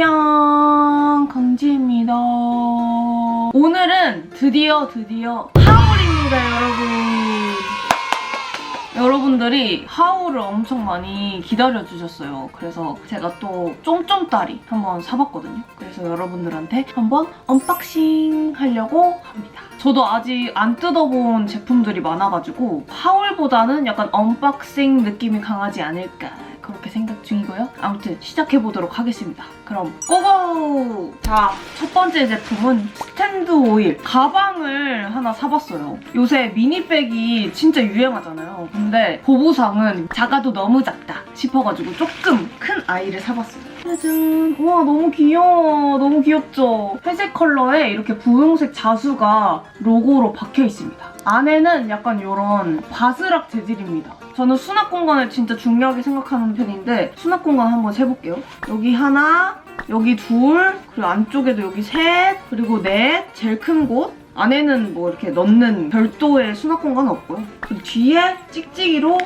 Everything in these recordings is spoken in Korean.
안녕 강지입니다. 오늘은 드디어 드디어 하울입니다 여러분. 여러분들이 하울을 엄청 많이 기다려주셨어요. 그래서 제가 또 쫌쫌따리 한번 사봤거든요. 그래서 여러분들한테 한번 언박싱 하려고 합니다. 저도 아직 안 뜯어본 제품들이 많아가지고 하울보다는 약간 언박싱 느낌이 강하지 않을까 그렇게 생각 중이고요. 아무튼 시작해보도록 하겠습니다. 그럼 고고! 자, 첫 번째 제품은 스탠드 오일. 가방을 하나 사봤어요. 요새 미니백이 진짜 유행하잖아요. 근데 보부상은 작아도 너무 작다 싶어가지고 조금 큰 아이를 사봤어요. 짜잔. 와, 너무 귀여워. 너무 귀엽죠? 회색 컬러에 이렇게 분홍색 자수가 로고로 박혀 있습니다. 안에는 약간 이런 바스락 재질입니다. 저는 수납 공간을 진짜 중요하게 생각하는 편인데 수납 공간 한번 세볼게요. 여기 하나, 여기 둘, 그리고 안쪽에도 여기 셋, 그리고 넷, 제일 큰 곳. 안에는 뭐 이렇게 넣는 별도의 수납 공간은 없고요. 그리고 뒤에 찍찍이로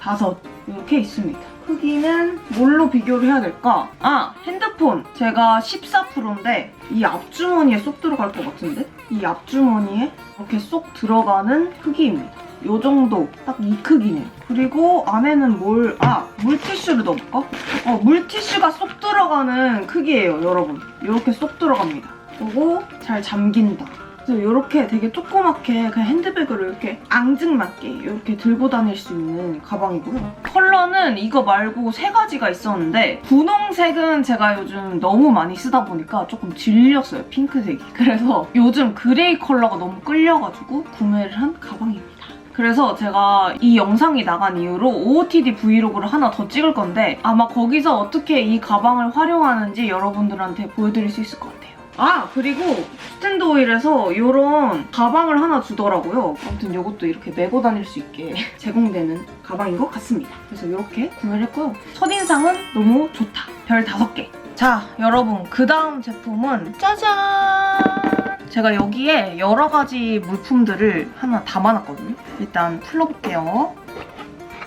다섯 이렇게 있습니다. 크기는 뭘로 비교를 해야 될까? 아 핸드폰 제가 14%인데 이 앞주머니에 쏙 들어갈 것 같은데? 이 앞주머니에 이렇게 쏙 들어가는 크기입니다. 요 정도 딱 이 크기네요. 그리고 안에는 뭘, 아, 물티슈를 넣어볼까? 어, 물티슈가 쏙 들어가는 크기예요, 여러분. 이렇게 쏙 들어갑니다. 그리고 잘 잠긴다. 그래서 이렇게 되게 조그맣게 그냥 핸드백으로 이렇게 앙증맞게 이렇게 들고 다닐 수 있는 가방이고요. 컬러는 이거 말고 세 가지가 있었는데 분홍색은 제가 요즘 너무 많이 쓰다 보니까 조금 질렸어요, 핑크색이. 그래서 요즘 그레이 컬러가 너무 끌려가지고 구매를 한 가방입니다. 그래서 제가 이 영상이 나간 이후로 OOTD 브이로그를 하나 더 찍을 건데 아마 거기서 어떻게 이 가방을 활용하는지 여러분들한테 보여드릴 수 있을 것 같아요. 아 그리고 스탠드 오일에서 이런 가방을 하나 주더라고요. 아무튼 이것도 이렇게 메고 다닐 수 있게 제공되는 가방인 것 같습니다. 그래서 이렇게 구매를 했고요. 첫인상은 너무 좋다. 별 5개. 자 여러분 그 다음 제품은 짜잔! 제가 여기에 여러 가지 물품들을 하나 담아놨거든요. 일단 풀어볼게요.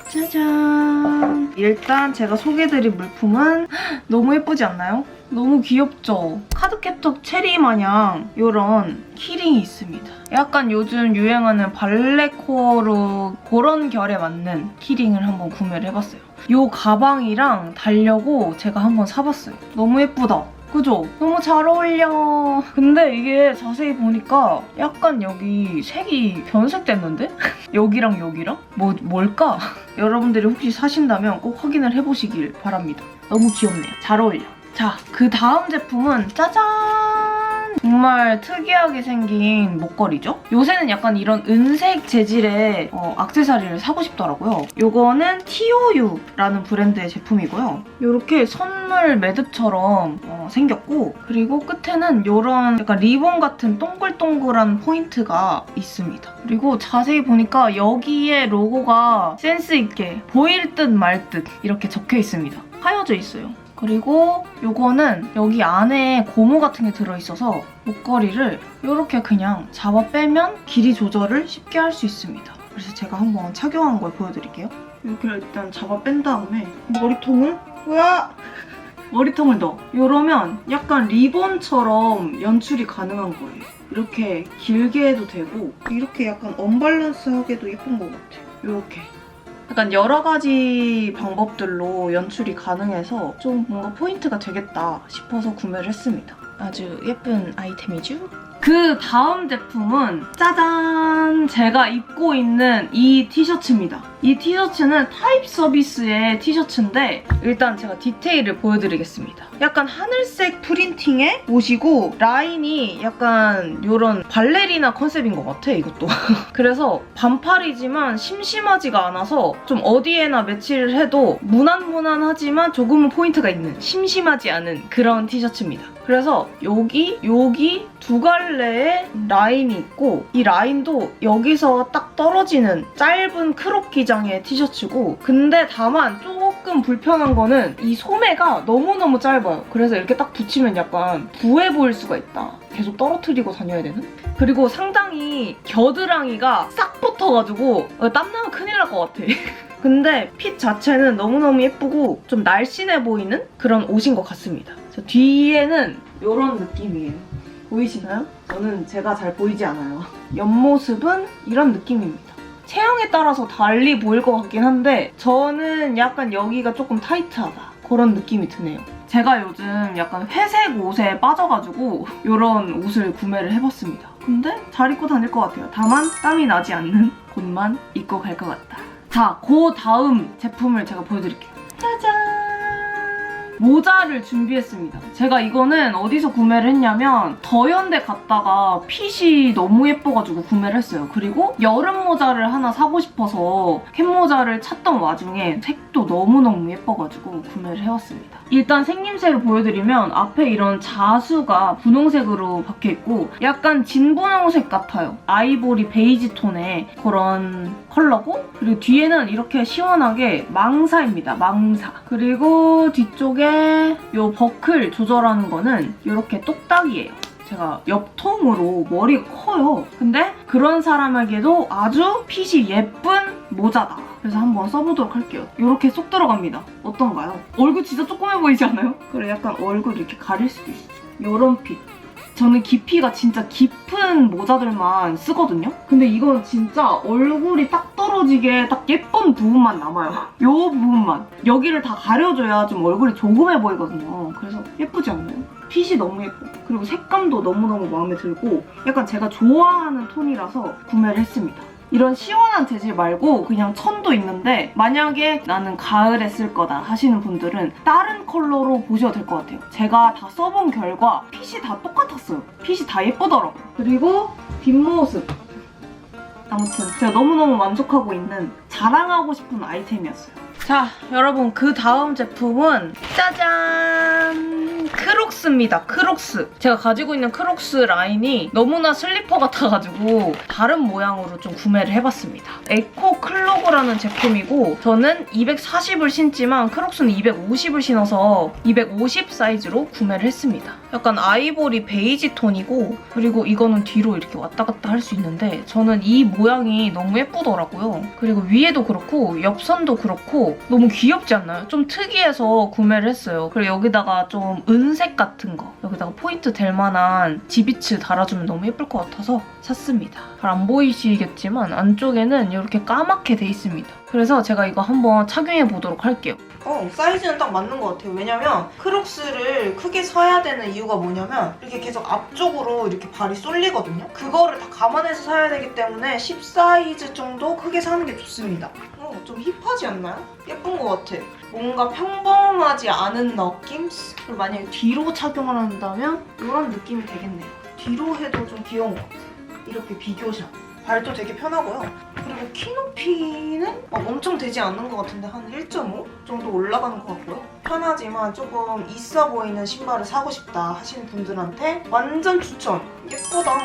짜잔! 일단 제가 소개해드릴 물품은 너무 예쁘지 않나요? 너무 귀엽죠? 카드캡터 체리 마냥 이런 키링이 있습니다. 약간 요즘 유행하는 발레 코어로 그런 결에 맞는 키링을 한번 구매를 해봤어요. 이 가방이랑 달려고 제가 한번 사봤어요. 너무 예쁘다. 그죠? 너무 잘 어울려. 근데 이게 자세히 보니까 약간 여기 색이 변색됐는데? 여기랑 여기랑? 뭐, 뭘까? 여러분들이 혹시 사신다면 꼭 확인을 해보시길 바랍니다. 너무 귀엽네요. 잘 어울려. 자, 그 다음 제품은 짜잔! 정말 특이하게 생긴 목걸이죠? 요새는 약간 이런 은색 재질의 어, 악세사리를 사고 싶더라고요. 요거는 TOU라는 브랜드의 제품이고요. 이렇게 선물 매듭처럼 어, 생겼고 그리고 끝에는 이런 약간 리본 같은 동글동글한 포인트가 있습니다. 그리고 자세히 보니까 여기에 로고가 센스 있게 보일 듯 말 듯 이렇게 적혀 있습니다. 하여져 있어요. 그리고 요거는 여기 안에 고무 같은 게 들어있어서 목걸이를 이렇게 그냥 잡아 빼면 길이 조절을 쉽게 할 수 있습니다. 그래서 제가 한번 착용한 걸 보여드릴게요. 이렇게 일단 잡아 뺀 다음에 머리통을 으아! 머리통을 넣어. 이러면 약간 리본처럼 연출이 가능한 거예요. 이렇게 길게 해도 되고 이렇게 약간 언밸런스하게도 예쁜 것 같아요. 이렇게. 약간 여러 가지 방법들로 연출이 가능해서 좀 뭔가 포인트가 되겠다 싶어서 구매를 했습니다. 아주 예쁜 아이템이죠? 그 다음 제품은 짜잔! 제가 입고 있는 이 티셔츠입니다. 이 티셔츠는 타입 서비스의 티셔츠인데 일단 제가 디테일을 보여드리겠습니다. 약간 하늘색 프린팅의 옷이고 라인이 약간 이런 발레리나 컨셉인 것 같아 이것도. 그래서 반팔이지만 심심하지가 않아서 좀 어디에나 매치를 해도 무난무난하지만 조금은 포인트가 있는 심심하지 않은 그런 티셔츠입니다. 그래서 여기, 여기 두 갈래의 라인이 있고 이 라인도 여기서 딱 떨어지는 짧은 크롭 기장의 티셔츠고 근데 다만 조금 불편한 거는 이 소매가 너무너무 짧아요. 그래서 이렇게 딱 붙이면 약간 부해 보일 수가 있다. 계속 떨어뜨리고 다녀야 되는? 그리고 상당히 겨드랑이가 싹 붙어가지고 어, 땀나면 큰일 날 것 같아. 근데 핏 자체는 너무너무 예쁘고 좀 날씬해 보이는 그런 옷인 것 같습니다. 자, 뒤에는 이런 느낌이에요. 보이시나요? 저는 제가 잘 보이지 않아요. 옆모습은 이런 느낌입니다. 체형에 따라서 달리 보일 것 같긴 한데 저는 약간 여기가 조금 타이트하다 그런 느낌이 드네요. 제가 요즘 약간 회색 옷에 빠져가지고 이런 옷을 구매를 해봤습니다. 근데 잘 입고 다닐 것 같아요. 다만 땀이 나지 않는 곳만 입고 갈 것 같다. 자, 그 다음 제품을 제가 보여드릴게요. 짜잔! 모자를 준비했습니다. 제가 이거는 어디서 구매를 했냐면 더현대 갔다가 핏이 너무 예뻐가지고 구매를 했어요. 그리고 여름 모자를 하나 사고 싶어서 캡모자를 찾던 와중에 색도 너무너무 예뻐가지고 구매를 해왔습니다. 일단 생김새를 보여드리면 앞에 이런 자수가 분홍색으로 박혀있고 약간 진분홍색 같아요. 아이보리 베이지 톤의 그런 컬러고 그리고 뒤에는 이렇게 시원하게 망사입니다. 망사. 그리고 뒤쪽에 이 버클 조절하는 거는 이렇게 똑딱이에요. 제가 옆통으로 머리가 커요. 근데 그런 사람에게도 아주 핏이 예쁜 모자다. 그래서 한번 써보도록 할게요. 이렇게 쏙 들어갑니다. 어떤가요? 얼굴 진짜 조그매 보이지 않아요? 그래 약간 얼굴 이렇게 가릴 수도 있어. 이런 핏. 저는 깊이가 진짜 깊은 모자들만 쓰거든요? 근데 이건 진짜 얼굴이 딱 떨어지게 딱 예쁜 부분만 남아요. 요 부분만. 여기를 다 가려줘야 좀 얼굴이 조그매 보이거든요. 그래서 예쁘지 않나요? 핏이 너무 예뻐. 그리고 색감도 너무너무 마음에 들고 약간 제가 좋아하는 톤이라서 구매를 했습니다. 이런 시원한 재질 말고 그냥 천도 있는데 만약에 나는 가을에 쓸 거다 하시는 분들은 다른 컬러로 보셔도 될 것 같아요. 제가 다 써본 결과 핏이 다 똑같았어요. 핏이 다 예쁘더라고요. 그리고 뒷모습. 아무튼 제가 너무너무 만족하고 있는 자랑하고 싶은 아이템이었어요. 자, 여러분 그 다음 제품은 짜잔! 크록스입니다. 크록스. 제가 가지고 있는 크록스 라인이 너무나 슬리퍼 같아가지고 다른 모양으로 좀 구매를 해봤습니다. 에코 클로그라는 제품이고 저는 240을 신지만 크록스는 250을 신어서 250 사이즈로 구매를 했습니다. 약간 아이보리 베이지 톤이고 그리고 이거는 뒤로 이렇게 왔다 갔다 할 수 있는데 저는 이 모양이 너무 예쁘더라고요. 그리고 위에도 그렇고 옆선도 그렇고 너무 귀엽지 않나요? 좀 특이해서 구매를 했어요. 그리고 여기다가 좀 은색 같은 거 여기다가 포인트 될 만한 지비츠 달아주면 너무 예쁠 것 같아서 샀습니다. 잘 안 보이시겠지만 안쪽에는 이렇게 까맣게 돼 있습니다. 그래서 제가 이거 한번 착용해 보도록 할게요. 어, 사이즈는 딱 맞는 것 같아요. 왜냐면 크록스를 크게 사야 되는 이유가 뭐냐면 이렇게 계속 앞쪽으로 이렇게 발이 쏠리거든요. 그거를 다 감안해서 사야 되기 때문에 10 사이즈 정도 크게 사는 게 좋습니다. 어, 좀 힙하지 않나요? 예쁜 것 같아. 뭔가 평범하지 않은 느낌? 그리고 만약에 뒤로 착용을 한다면 이런 느낌이 되겠네요. 뒤로 해도 좀 귀여운 것 같아. 이렇게 비교샷. 발도 되게 편하고요. 그리고 키 높이는 막 엄청 되지 않는 것 같은데 한 1.5 정도 올라가는 것 같고요. 편하지만 조금 있어 보이는 신발을 사고 싶다 하시는 분들한테 완전 추천. 예쁘다.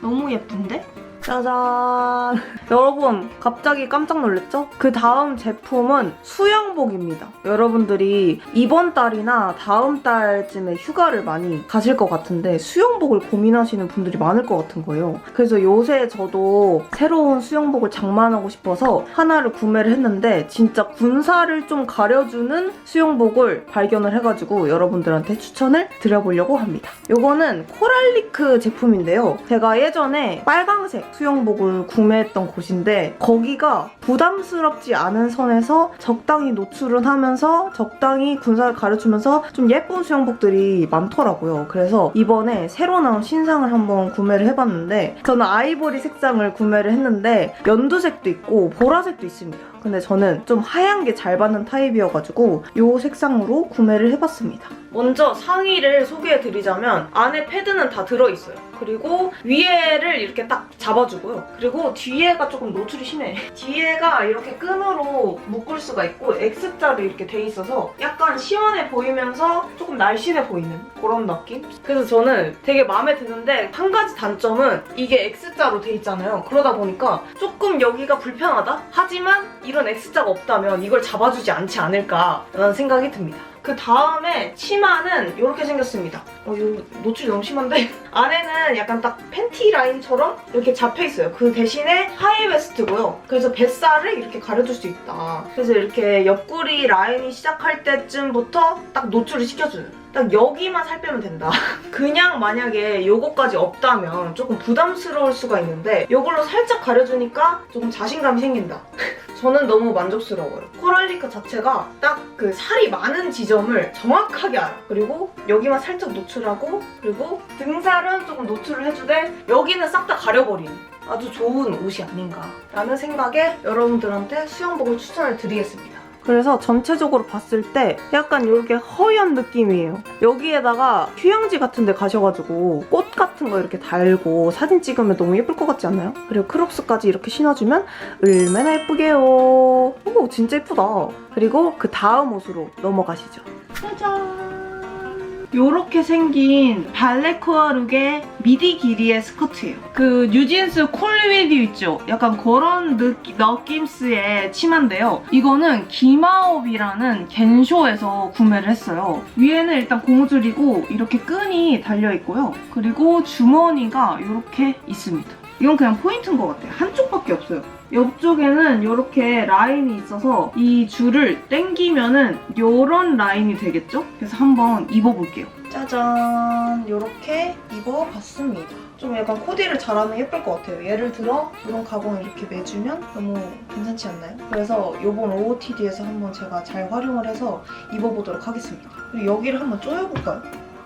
너무 예쁜데? 짜잔. 여러분, 갑자기 깜짝 놀랐죠? 그 다음 제품은 수영복입니다. 여러분들이 이번 달이나 다음 달쯤에 휴가를 많이 가실 것 같은데 수영복을 고민하시는 분들이 많을 것 같은 거예요. 그래서 요새 저도 새로운 수영복을 장만하고 싶어서 하나를 구매를 했는데 진짜 군사를 좀 가려주는 수영복을 발견을 해가지고 여러분들한테 추천을 드려보려고 합니다. 요거는 코랄리크 제품인데요. 제가 예전에 빨강색 수영복을 구매했던 곳인데 거기가 부담스럽지 않은 선에서 적당히 노출은 하면서 적당히 군사를 가르치면서 좀 예쁜 수영복들이 많더라고요. 그래서 이번에 새로 나온 신상을 한번 구매를 해봤는데 저는 아이보리 색상을 구매를 했는데 연두색도 있고 보라색도 있습니다. 근데 저는 좀 하얀 게 잘 받는 타입이어가지고 이 색상으로 구매를 해봤습니다. 먼저 상의를 소개해드리자면 안에 패드는 다 들어있어요. 그리고 위에를 이렇게 딱 잡아주고요. 그리고 뒤에가 조금 노출이 심해. 뒤에가 이렇게 끈으로 묶을 수가 있고 X자로 이렇게 돼 있어서 약간 시원해 보이면서 조금 날씬해 보이는 그런 느낌? 그래서 저는 되게 마음에 드는데 한 가지 단점은 이게 X자로 돼 있잖아요. 그러다 보니까 조금 여기가 불편하다? 하지만 이런 X자가 없다면 이걸 잡아주지 않지 않을까라는 생각이 듭니다. 그 다음에 치마는 이렇게 생겼습니다. 어, 이거 노출이 너무 심한데? 안에는 약간 딱 팬티 라인처럼 이렇게 잡혀 있어요. 그 대신에 하이 웨스트고요. 그래서 뱃살을 이렇게 가려줄 수 있다. 그래서 이렇게 옆구리 라인이 시작할 때쯤부터 딱 노출을 시켜주는. 딱 여기만 살 빼면 된다. 그냥 만약에 요거까지 없다면 조금 부담스러울 수가 있는데 요걸로 살짝 가려주니까 조금 자신감이 생긴다. 저는 너무 만족스러워요. 코랄리카 자체가 딱 그 살이 많은 지점을 정확하게 알아. 그리고 여기만 살짝 노출하고 그리고 등살은 조금 노출을 해주되 여기는 싹 다 가려버리는 아주 좋은 옷이 아닌가라는 생각에 여러분들한테 수영복을 추천을 드리겠습니다. 그래서 전체적으로 봤을 때 약간 이렇게 허연 느낌이에요. 여기에다가 휴양지 같은 데 가셔가지고 꽃 같은 거 이렇게 달고 사진 찍으면 너무 예쁠 것 같지 않나요? 그리고 크록스까지 이렇게 신어주면 얼마나 예쁘게요. 오, 진짜 예쁘다. 그리고 그 다음 옷으로 넘어가시죠. 짜잔! 요렇게 생긴 발레코어 룩의 미디 길이의 스커트예요. 그 뉴진스 콜리웨디 있죠? 약간 그런 느낌, 느낌스의 치마인데요. 이거는 기마업이라는 겐쇼에서 구매를 했어요. 위에는 일단 고무줄이고 이렇게 끈이 달려있고요. 그리고 주머니가 이렇게 있습니다. 이건 그냥 포인트인 것 같아요. 한쪽밖에 없어요. 옆쪽에는 이렇게 라인이 있어서 이 줄을 당기면은 이런 라인이 되겠죠? 그래서 한번 입어볼게요. 짜잔! 이렇게 입어봤습니다. 좀 약간 코디를 잘하면 예쁠 것 같아요. 예를 들어 이런 가방을 이렇게 매주면 너무 괜찮지 않나요? 그래서 이번 OOTD에서 한번 제가 잘 활용을 해서 입어보도록 하겠습니다. 그리고 여기를 한번 조여볼까요?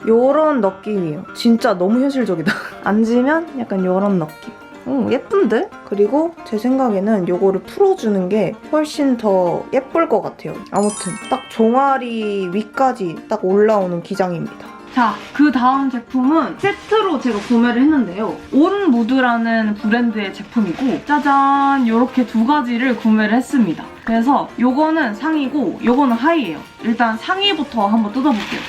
요런 느낌이에요. 진짜 너무 현실적이다. 앉으면 약간 요런 느낌. 오, 예쁜데? 그리고 제 생각에는 요거를 풀어주는 게 훨씬 더 예쁠 것 같아요. 아무튼 딱 종아리 위까지 딱 올라오는 기장입니다. 자, 그 다음 제품은 세트로 제가 구매를 했는데요. 온무드라는 브랜드의 제품이고 짜잔 이렇게 두 가지를 구매를 했습니다. 그래서 요거는 상이고 요거는 하이예요. 일단 상의부터 한번 뜯어볼게요.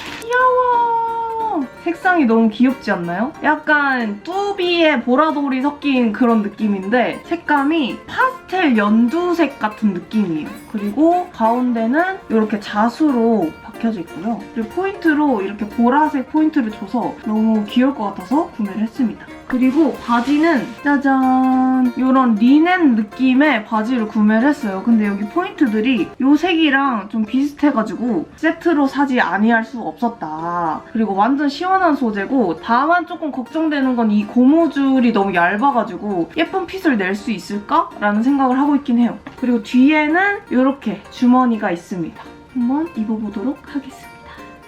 색상이 너무 귀엽지 않나요? 약간 뚜비에 보라돌이 섞인 그런 느낌인데 색감이 파스텔 연두색 같은 느낌이에요. 그리고 가운데는 이렇게 자수로 박혀져 있고요. 그리고 포인트로 이렇게 보라색 포인트를 줘서 너무 귀여울 것 같아서 구매를 했습니다. 그리고 바지는 짜잔 이런 리넨 느낌의 바지를 구매를 했어요. 근데 여기 포인트들이 이 색이랑 좀 비슷해가지고 세트로 사지 아니할 수 없었다. 그리고 완전 시원한 소재고 다만 조금 걱정되는 건 이 고무줄이 너무 얇아가지고 예쁜 핏을 낼 수 있을까라는 생각을 하고 있긴 해요. 그리고 뒤에는 이렇게 주머니가 있습니다. 한번 입어보도록 하겠습니다.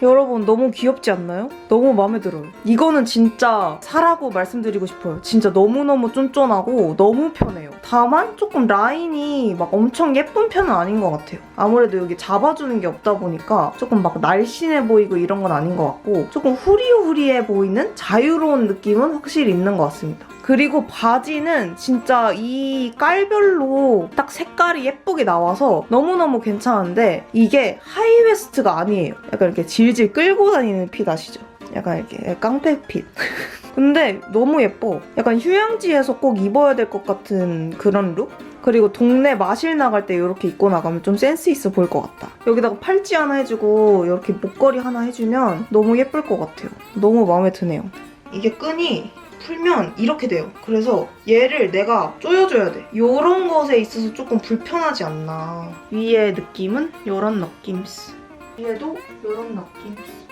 여러분 너무 귀엽지 않나요? 너무 마음에 들어요. 이거는 진짜 사라고 말씀드리고 싶어요. 진짜 너무너무 쫀쫀하고 너무 편해요. 다만 조금 라인이 막 엄청 예쁜 편은 아닌 것 같아요. 아무래도 여기 잡아주는 게 없다 보니까 조금 막 날씬해 보이고 이런 건 아닌 것 같고 조금 후리후리해 보이는 자유로운 느낌은 확실히 있는 것 같습니다. 그리고 바지는 진짜 이 깔별로 딱 색깔이 예쁘게 나와서 너무너무 괜찮은데 이게 하이웨스트가 아니에요. 약간 이렇게 질질 끌고 다니는 핏 아시죠? 약간 이렇게 깡패 핏. 근데 너무 예뻐. 약간 휴양지에서 꼭 입어야 될 것 같은 그런 룩? 그리고 동네 마실 나갈 때 이렇게 입고 나가면 좀 센스 있어 보일 것 같다. 여기다가 팔찌 하나 해주고 이렇게 목걸이 하나 해주면 너무 예쁠 것 같아요. 너무 마음에 드네요. 이게 끈이 풀면 이렇게 돼요. 그래서 얘를 내가 조여줘야 돼. 이런 것에 있어서 조금 불편하지 않나. 위의 느낌은 이런 느낌스. 위에도 이런 느낌스.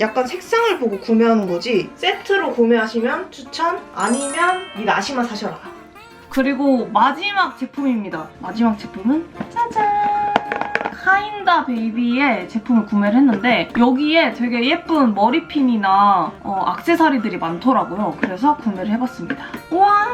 약간 색상을 보고 구매하는 거지 세트로 구매하시면 추천 아니면 이 나시만 사셔라. 그리고 마지막 제품입니다. 마지막 제품은 짜잔! 카인다 베이비의 제품을 구매를 했는데 여기에 되게 예쁜 머리핀이나 어, 악세사리들이 많더라고요. 그래서 구매를 해봤습니다. 와!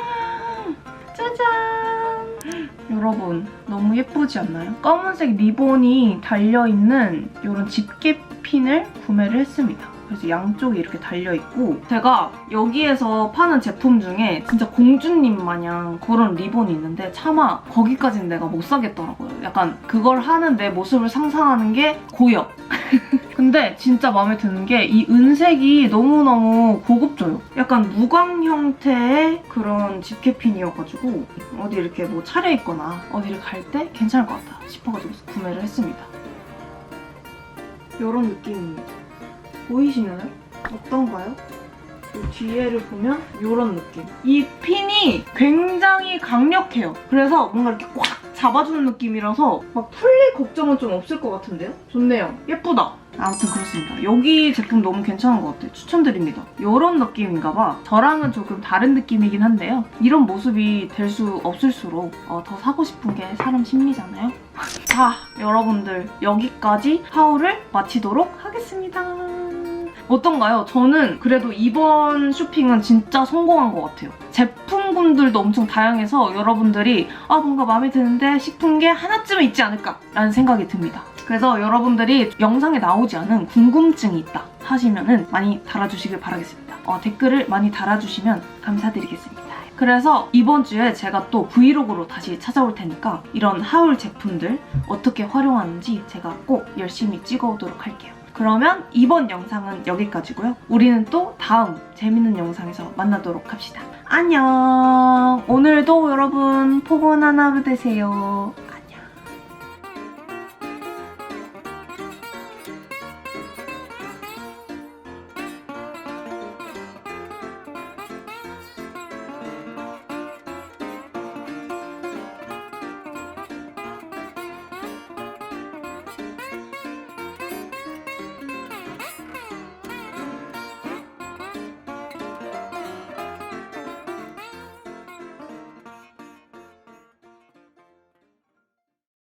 짜잔! 여러분 너무 예쁘지 않나요? 검은색 리본이 달려있는 이런 집게 핀을 구매를 했습니다. 그래서 양쪽에 이렇게 달려있고 제가 여기에서 파는 제품 중에 진짜 공주님 마냥 그런 리본이 있는데 차마 거기까지는 내가 못 사겠더라고요. 약간 그걸 하는 내 모습을 상상하는 게 고역. 근데 진짜 마음에 드는 게 이 은색이 너무너무 고급져요. 약간 무광 형태의 그런 집게핀이어가지고 어디 이렇게 뭐 차려있거나 어디를 갈 때 괜찮을 것 같다 싶어가지고 구매를 했습니다. 이런 느낌입니다. 보이시나요? 어떤가요? 이 뒤에를 보면 이런 느낌. 이 핀이 굉장히 강력해요. 그래서 뭔가 이렇게 꽉 잡아주는 느낌이라서 막 풀릴 걱정은 좀 없을 것 같은데요? 좋네요. 예쁘다. 아무튼 그렇습니다. 여기 제품 너무 괜찮은 것 같아요. 추천드립니다. 이런 느낌인가 봐. 저랑은 조금 다른 느낌이긴 한데요. 이런 모습이 될 수 없을수록 어, 더 사고 싶은 게 사람 심리잖아요. 자, 여러분들 여기까지 하울을 마치도록 하겠습니다. 어떤가요? 저는 그래도 이번 쇼핑은 진짜 성공한 것 같아요. 제품군들도 엄청 다양해서 여러분들이 아 뭔가 마음에 드는데 싶은 게 하나쯤은 있지 않을까라는 생각이 듭니다. 그래서 여러분들이 영상에 나오지 않은 궁금증이 있다 하시면은 많이 달아주시길 바라겠습니다. 어, 댓글을 많이 달아주시면 감사드리겠습니다. 그래서 이번 주에 제가 또 브이로그로 다시 찾아올 테니까 이런 하울 제품들 어떻게 활용하는지 제가 꼭 열심히 찍어오도록 할게요. 그러면 이번 영상은 여기까지고요. 우리는 또 다음 재밌는 영상에서 만나도록 합시다. 안녕! 오늘도 여러분 포근한 하루 되세요.